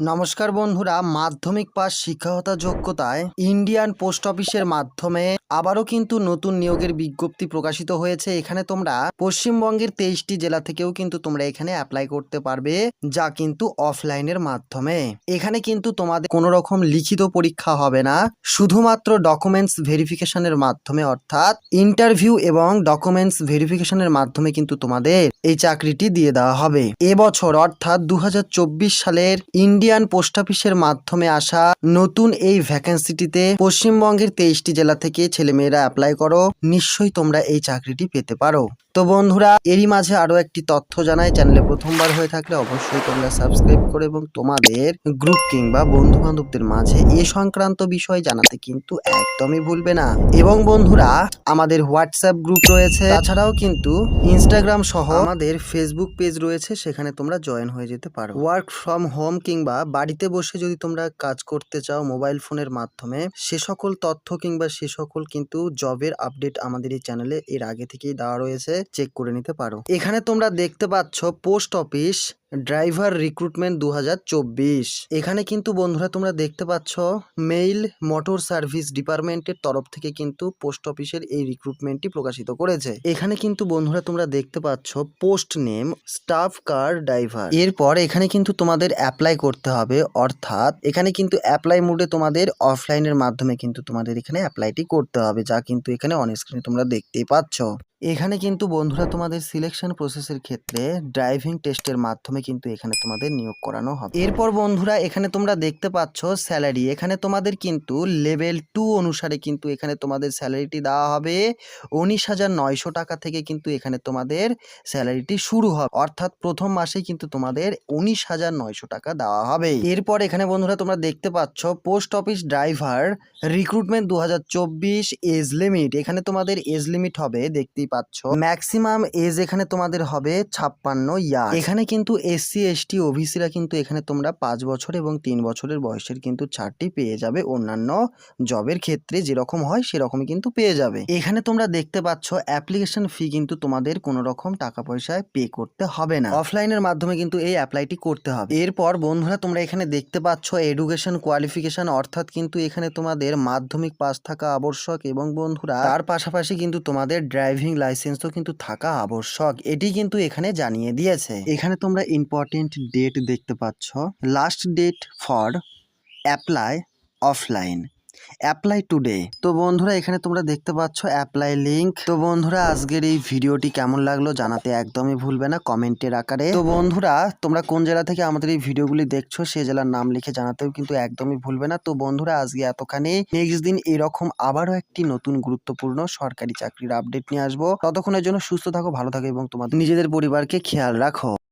নমস্কার বন্ধুরা, মাধ্যমিক পাস শিক্ষকতা যোগ্যতায় ইন্ডিয়ান পোস্ট অফিসের মাধ্যমে আবারও কিন্তু নতুন নিয়োগের বিজ্ঞপ্তি প্রকাশিত হয়েছে। এখানে তোমরা পশ্চিমবঙ্গের তেইশটি জেলা থেকেও কিন্তু তোমরা এখানে অ্যাপ্লাই করতে পারবে, যা কিন্তু অফলাইনের মাধ্যমে। এখানে কিন্তু তোমাদের কোনো রকম লিখিত পরীক্ষা হবে না, শুধুমাত্র ডকুমেন্টস ভেরিফিকেশনের মাধ্যমে, অর্থাৎ ইন্টারভিউ এবং ডকুমেন্টস ভেরিফিকেশনের মাধ্যমে কিন্তু তোমাদের এই চাকরিটি দিয়ে দেওয়া হবে। এবছর, অর্থাৎ দু হাজার চব্বিশ সালের ইন্ডিয়ান পোস্ট অফিসের মাধ্যমে আসা নতুন এই ভ্যাকেন্সিটিতে পশ্চিমবঙ্গের তেইশটি জেলা থেকে ছেলেমেয়েরা অ্যাপ্লাই করো। নিশ্চয়ই তোমরা এই চাকরিটি পেতে পারো। তো বন্ধুরা, এরই মাঝে আরও একটি তথ্য জানাই। চ্যানেলে প্রথমবার হয়ে থাকলে অবশ্যই তোমরা সাবস্ক্রাইব করে এবং তোমাদের গ্রুপ কিংবা বন্ধু বান্ধবদের মাঝে এ সংক্রান্ত বিষয় জানাতে কিন্তু একদমই ভুলবে না। এবং বন্ধুরা, আমাদের হোয়াটসঅ্যাপ গ্রুপ রয়েছে। তাছাড়াও কিন্তু ইনস্টাগ্রাম সহ আমাদের ফেসবুক পেজ রয়েছে। সেখানে তোমরা জয়েন হয়ে যেতে পারো। ওয়ার্ক ফ্রম হোম কিংবা বাড়িতে বসে যদি তোমরা কাজ করতে চাও মোবাইল ফোনের মাধ্যমে, সে সকল তথ্য কিংবা সে সকল কিন্তু জবের আপডেট আমাদের এই চ্যানেলে এর আগে থেকেই দেওয়া রয়েছে। চেক করে নিতে পারো। এখানে তোমরা দেখতে পাচ্ছ পোস্ট অফিস ড্রাইভার রিক্রুটমেন্ট দু হাজার চব্বিশ। এখানে কিন্তু বন্ধুরা তোমরা দেখতে পাচ্ছ মেইল মোটর সার্ভিস ডিপার্টমেন্টের তরফ থেকে কিন্তু পোস্ট অফিসের এই রিক্রুটমেন্টটি প্রকাশিত করেছে। এখানে কিন্তু বন্ধুরা তোমরা দেখতে পাচ্ছ post name staff car driver এরপর এখানে কিন্তু তোমাদের অ্যাপ্লাই করতে হবে, অর্থাৎ এখানে কিন্তু অ্যাপ্লাই মোডে তোমাদের অফলাইনের মাধ্যমে কিন্তু তোমাদের এখানে অ্যাপ্লাইটি করতে হবে, যা কিন্তু এখানে অন স্ক্রিনে তোমরা দেখতেই পাচ্ছ। এখানে কিন্তু বন্ধুরা তোমাদের সিলেকশন প্রসেসের ক্ষেত্রে ড্রাইভিং টেস্টের মাধ্যমে কিন্তু এখানে তোমাদের নিয়োগ করানো হবে। এরপর বন্ধুরা এখানে তোমরা দেখতে পাচ্ছ স্যালারি এখানে তোমাদের কিন্তু লেভেল টু অনুসারে কিন্তু এখানে তোমাদের স্যালারিটি দেওয়া হবে। উনিশ হাজার নয়শো টাকা থেকে কিন্তু এখানে তোমাদের স্যালারিটি শুরু হবে। অর্থাৎ প্রথম মাসেই কিন্তু তোমাদের উনিশ হাজার নয়শো টাকা দেওয়া হবে। এরপর এখানে বন্ধুরা তোমরা দেখতে পাচ্ছ পোস্ট অফিস ড্রাইভার রিক্রুটমেন্ট দু হাজার চব্বিশ এজ লিমিট এখানে তোমাদের এজ লিমিট হবে, দেখতেই পাচ্ছ। ম্যাক্সিমাম এজ এখানে তোমাদের হবে ছাপ্পান্ন ইয়ার এখানে কিন্তু এসসি এসটি ওবিসিরা কিন্তু এখানে তোমরা পাঁচ বছর এবং তিন বছরের বয়সের কিন্তু ছাড়টি পেয়ে যাবে অন্যান্য জবের ক্ষেত্রে। যেরকম হয় সেরকমই কিন্তু পেয়ে যাবে। এখানে তোমরা দেখতে পাচ্ছ অ্যাপ্লিকেশন ফি কিন্তু তোমাদের কোনো রকম টাকা পয়সায় পে করতে হবে না। অফলাইনের মাধ্যমে কিন্তু এই অ্যাপ্লাইটি করতে হবে। এরপর বন্ধুরা তোমরা এখানে দেখতে পাচ্ছ এডুকেশন কোয়ালিফিকেশন অর্থাৎ কিন্তু এখানে তোমাদের মাধ্যমিক পাস থাকা আবশ্যক এবং বন্ধুরা তার পাশাপাশি কিন্তু তোমাদের ড্রাইভিং লাইসেন্সও কিন্তু থাকা আবশ্যক, এটি কিন্তু এখানে জানিয়ে দিয়েছে। এখানে তোমরা ইম্পর্টেন্ট ডেট দেখতে পাচ্ছ। Last date for apply offline apply today তো বন্ধুরা, এখানে তোমরা দেখতে পাচ্ছ অ্যাপ্লাই লিঙ্ক তো বন্ধুরা, আজকের এই ভিডিওটি কেমন লাগল জানাতে একদমই ভুলবে না কমেন্টের আকারে। তো বন্ধুরা, তোমরা কোন জেলা থেকে আমাদের এই ভিডিওগুলি দেখছ সে জেলার নাম লিখে জানাতেও কিন্তু একদমই ভুলবে না। তো বন্ধুরা, আজকে এতখানি। নেক্সট দিন এরকম আবারও একটি নতুন গুরুত্বপূর্ণ সরকারি চাকরির আপডেট নিয়ে আসব। ততক্ষণের জন্য সুস্থ থাকো, ভালো থাকো এবং তোমাদের নিজেদের পরিবারকে খেয়াল রাখো।